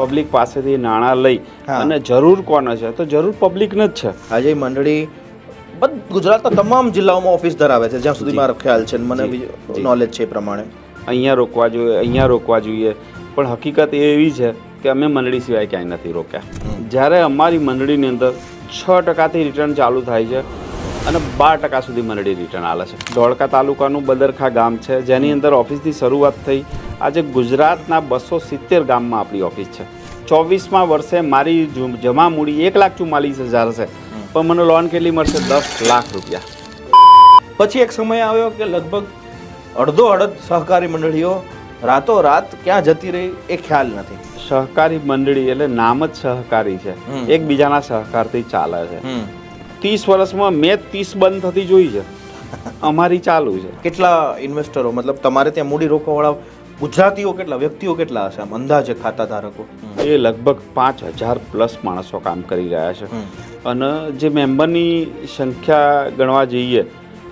Public પાસેથી નાણાં લઈ અને જરૂર કોને છે? તો જરૂર પબ્લિકને જ છે. આજે મંડળી બધ ગુજરાતના તમામ જિલ્લાઓમાં ઓફિસ ધરાવે છે જ્યાં સુધી મારો ખ્યાલ છે મને. નોલેજ છે એ પ્રમાણે. અહીંયા રોકવા જોઈએ અહીંયા રોકવા જોઈએ. પણ હકીકત એ એવી છે કે અમે મંડળી સિવાય ક્યાંય નથી રોક્યા. જ્યારે અમારી મંડળીની અંદર છ ટકાથી રિટર્ન ચાલુ થાય છે અને બાર ટકા સુધી મંડળી રિટર્ન આવે છે. ધોળકા તાલુકાનું બદરખા ગામ છે જેની અંદર ઓફિસની શરૂઆત થઈ આજે ગુજરાતના બસો સિત્તેર ગામમાં આપણી ઓફિસ છે. ચોવીસમાં વર્ષે મારી જમા મૂડી એક લાખ ચુમ્માલીસ હજાર છે. પણ મને લોન કેટલી મળશે? દસ લાખ રૂપિયા. પછી એક સમય આવ્યો કે લગભગ અડધો અડધ સહકારી મંડળીઓ રાતો રાત ક્યાં જતી રહી એ ખ્યાલ નથી. સહકારી મંડળી એટલે નામ જ સહકારી છે. એકબીજાના સહકારથી ચાલે છે. ત્રીસ વર્ષમાં મેં ત્રીસ બંધ થતી જોઈ છે. અમારી ચાલુ છે. કેટલા ઇન્વેસ્ટરો મતલબ તમારે ત્યાં મૂડી રોકવાવાળા ગુજરાતીઓ કેટલા વ્યક્તિઓ કેટલા હશે આમ અંદાજે ખાતા ધારકો એ લગભગ પાંચ હજાર પ્લસ માણસો કામ કરી રહ્યા છે. અને જે મેમ્બરની સંખ્યા ગણવા જઈએ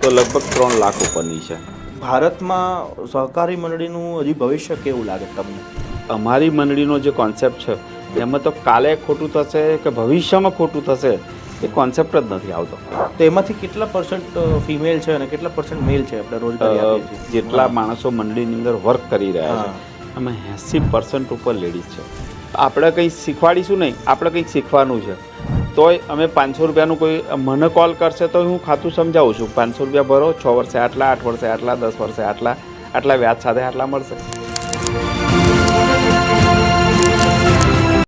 તો લગભગ ત્રણ લાખ ઉપરની છે. ભારતમાં સહકારી મંડળીનું હજી ભવિષ્ય કેવું લાગે તમને? અમારી મંડળીનો જે કોન્સેપ્ટ છે એમાં તો કાલે ખોટું થશે કે ભવિષ્યમાં ખોટું થશે? એ કોન્સેપ્ટ જ નથી આવતો. તો એમાંથી કેટલા પર્સન્ટ ફિમેલ છે અને કેટલા પર્સન્ટ મેલ છે આપણે રોજગારી જેટલા માણસો મંડળીની અંદર વર્ક કરી રહ્યા છે એમાં એંસી પર્સન્ટ ઉપર લેડીઝ છે. આપણે કંઈ શીખવાડીશું નહીં આપણે કંઈક શીખવાનું છે. તોય અમે પાંચસો રૂપિયાનું કોઈ મને કોલ કરશે તો હું ખાતું સમજાવું છું. પાંચસો રૂપિયા ભરો છ વર્ષે આટલા આઠ વર્ષે આટલા દસ વર્ષે આટલા આટલા વ્યાજ સાથે આટલા મળશે.